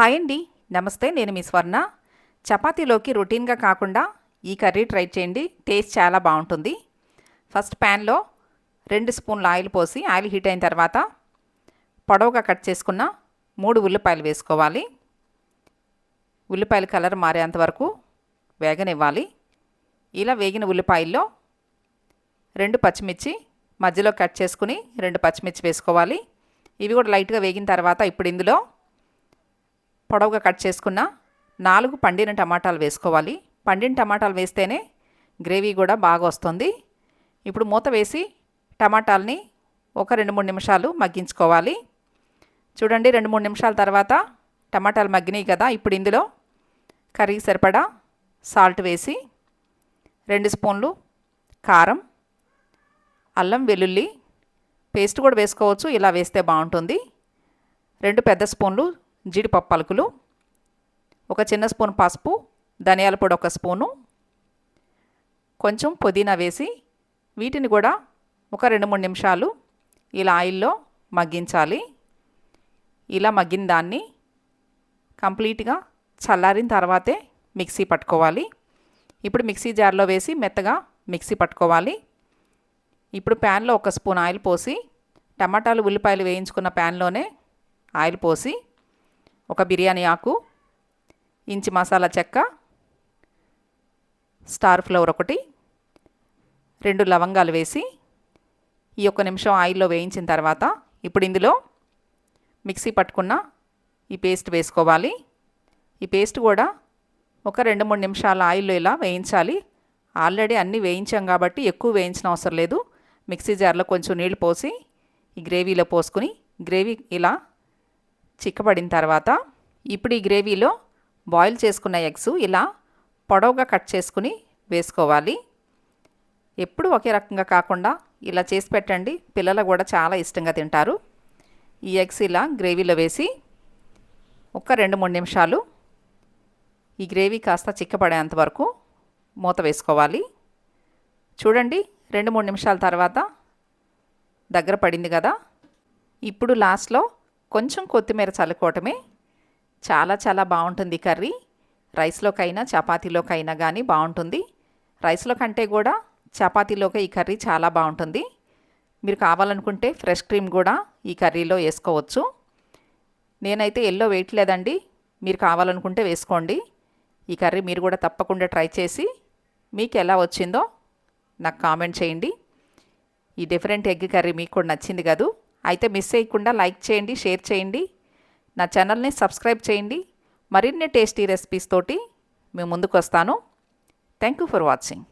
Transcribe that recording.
Hi అండి. నమస్తే నేను మీ స్వర్ణ. చపాతీలోకి రొటీన్గా కాకుండా ఈ కర్రీ ట్రై చేయండి. టేస్ట్ చాలా బాగుంటుంది. ఫస్ట్ ప్యాన్లో రెండు స్పూన్ల ఆయిల్ పోసి ఆయిల్ హీట్ అయిన తర్వాత పొడవుగా కట్ చేసుకున్న మూడు ఉల్లిపాయలు వేసుకోవాలి. ఉల్లిపాయల కలర్ మారేంత వరకు వేగనివ్వాలి. ఇలా వేగిన ఉల్లిపాయల్లో రెండు పచ్చిమిర్చి మధ్యలో కట్ చేసుకుని రెండు పచ్చిమిర్చి వేసుకోవాలి. ఇవి కూడా లైట్గా వేగిన తర్వాత ఇప్పుడు ఇందులో పొడవుగా కట్ చేసుకున్న నాలుగు పండిన టమాటాలు వేసుకోవాలి. పండిన టమాటాలు వేస్తేనే గ్రేవీ కూడా బాగా వస్తుంది. ఇప్పుడు మూత వేసి టమాటాలని ఒక రెండు మూడు నిమిషాలు మగ్గించుకోవాలి. చూడండి రెండు మూడు నిమిషాల తర్వాత టమాటాలు మగ్గినాయి కదా. ఇప్పుడు ఇందులో కర్రీకి సరిపడా సాల్ట్ వేసి రెండు స్పూన్లు కారం అల్లం వెల్లుల్లి పేస్ట్ కూడా వేసుకోవచ్చు. ఇలా వేస్తే బాగుంటుంది. రెండు పెద్ద స్పూన్లు జీడిపప్పు పలుకులు ఒక చిన్న స్పూన్ పసుపు ధనియాల పొడి ఒక స్పూను కొంచెం పుదీనా వేసి వీటిని కూడా ఒక రెండు మూడు నిమిషాలు ఇలా ఆయిల్లో మగ్గించాలి. ఇలా మగ్గిన దాన్ని కంప్లీట్గా చల్లారిన తర్వాతే మిక్సీ పట్టుకోవాలి. ఇప్పుడు మిక్సీ జార్లో వేసి మెత్తగా మిక్సీ పట్టుకోవాలి. ఇప్పుడు ప్యాన్లో ఒక స్పూన్ ఆయిల్ పోసి టమాటాలు ఉల్లిపాయలు వేయించుకున్న ప్యాన్లోనే ఆయిల్ పోసి ఒక బిర్యానీ ఆకు ఇంచి మసాలా చెక్క స్టార్ ఫ్లవర్ ఒకటి రెండు లవంగాలు వేసి ఈ ఒక్క నిమిషం ఆయిల్లో వేయించిన తర్వాత ఇప్పుడు ఇందులో మిక్సీ పట్టుకున్న ఈ పేస్ట్ వేసుకోవాలి. ఈ పేస్ట్ కూడా ఒక రెండు మూడు నిమిషాల ఆయిల్లో ఇలా వేయించాలి. ఆల్రెడీ అన్నీ వేయించాం కాబట్టి ఎక్కువ వేయించిన అవసరం లేదు. మిక్సీ జార్లో కొంచెం నీళ్ళు పోసి ఈ గ్రేవీలో పోసుకుని గ్రేవీ ఇలా చిక్కబడిన తర్వాత ఇప్పుడు ఈ గ్రేవీలో బాయిల్ చేసుకున్న ఎగ్స్ ఇలా పొడవుగా కట్ చేసుకుని వేసుకోవాలి. ఎప్పుడు ఒకే రకంగా కాకుండా ఇలా చేసి పెట్టండి. పిల్లలు కూడా చాలా ఇష్టంగా తింటారు. ఈ ఎగ్స్ ఇలా గ్రేవీలో వేసి ఒక రెండు మూడు నిమిషాలు ఈ గ్రేవీ కాస్త చిక్కబడేంత వరకు మూత వేసుకోవాలి. చూడండి రెండు మూడు నిమిషాల తర్వాత దగ్గర పడింది కదా. ఇప్పుడు లాస్ట్లో కొంచెం కొత్తిమీర చల్లుకోవటమే చాలా చాలా బాగుంటుంది కర్రీ. రైస్లోకైనా చపాతీలోకైనా కానీ బాగుంటుంది. రైస్లో కంటే కూడా చపాతీలోకి ఈ కర్రీ చాలా బాగుంటుంది. మీరు కావాలనుకుంటే ఫ్రెష్ క్రీమ్ కూడా ఈ కర్రీలో వేసుకోవచ్చు. నేనైతే ఎల్లో వేయట్లేదండి మీరు కావాలనుకుంటే వేసుకోండి. ఈ కర్రీ మీరు కూడా తప్పకుండా ట్రై చేసి మీకు ఎలా వచ్చిందో నాకు కామెంట్ చేయండి. ఈ డిఫరెంట్ ఎగ్ కర్రీ మీకు కూడా నచ్చింది కదూ. అయితే మిస్ చేయకుండా లైక్ చేయండి షేర్ చేయండి. నా ఛానల్ని సబ్స్క్రైబ్ చేయండి. మరిన్ని టేస్టీ రెసిపీస్ తోటి మేము ముందుకు వస్తాను థ్యాంక్ యూ ఫర్ వాచింగ్.